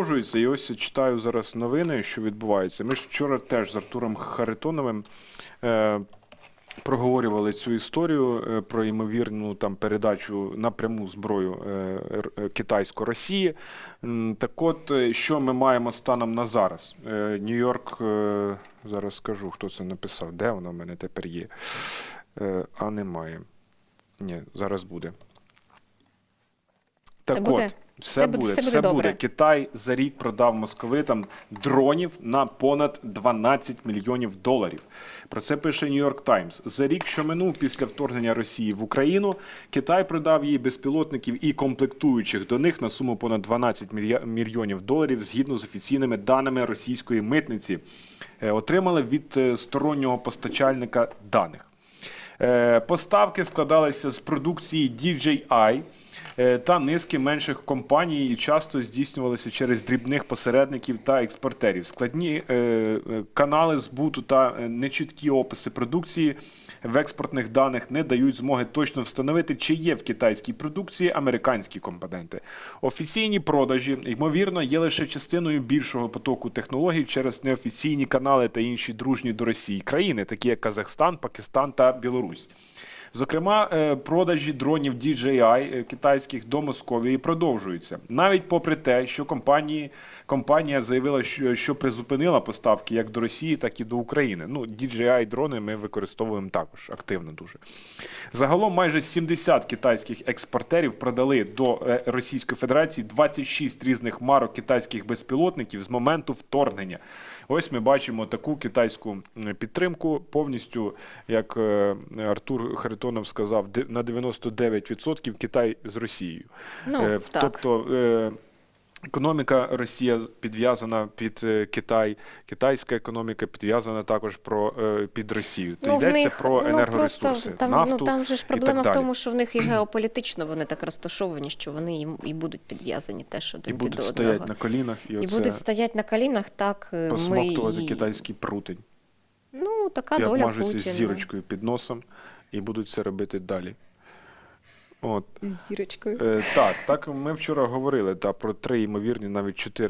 продовжується. І ось я читаю зараз новини, що відбувається. Ми ж вчора теж з Артуром Харитоновим е, проговорювали цю історію е, про ймовірну там передачу напряму зброю е, е, китайську Росії. Так от, що ми маємо станом на зараз? Нью-Йорк, зараз скажу, хто це написав. Де воно в мене тепер є? А немає. Ні, зараз буде. Так буде? от, все, Все буде- буде, все буде добре. Китай за рік продав московитам дронів на понад 12 мільйонів доларів. Про це пише New York Times. За рік, що минув після вторгнення Росії в Україну, Китай продав їй безпілотників і комплектуючих до них на суму понад 12 мілья- мільйонів доларів згідно з офіційними даними російської митниці. Е, Отримали від е, стороннього постачальника даних. Е, Поставки складалися з продукції DJI та низки менших компаній часто здійснювалися через дрібних посередників та експортерів. Складні е, е, канали збуту та е, нечіткі описи продукції в експортних даних не дають змоги точно встановити, чи є в китайській продукції американські компоненти. Офіційні продажі, ймовірно, є лише частиною більшого потоку технологій через неофіційні канали та інші дружні до Росії країни, такі як Казахстан, Пакистан та Білорусь. Зокрема, е, продажі дронів DJI е, китайських до Московії продовжуються. Навіть попри те, що компанії, компанія заявила, що, що призупинила поставки як до Росії, так і до України. Ну, DJI дрони ми використовуємо також активно дуже. Загалом майже 70 китайських експортерів продали до е, Російської Федерації 26 різних марок китайських безпілотників з моменту вторгнення. Ось ми бачимо таку китайську підтримку повністю, як Артур Харитонов сказав, на 99% Китай з Росією. Ну, Е, так. Тобто е, економіка Росія підв'язана під е, Китай, китайська економіка підв'язана також про під Росію. То Ну, йдеться них, про ну, енергоресурси, просто, там, нафту. ну, там же ж проблема в тому, що в них і геополітично вони так розташовані, що вони їм і будуть підв'язані теж один І будуть стояти одного. на колінах і, І оце будуть стояти на колінах, так е, ми посмоктувати китайський прутень. Ну, така і доля Путіна. з зірочкою під носом і будуть це робити далі. От. З зірочкою. Е, так, так ми вчора говорили та, про три ймовірні, навіть чотири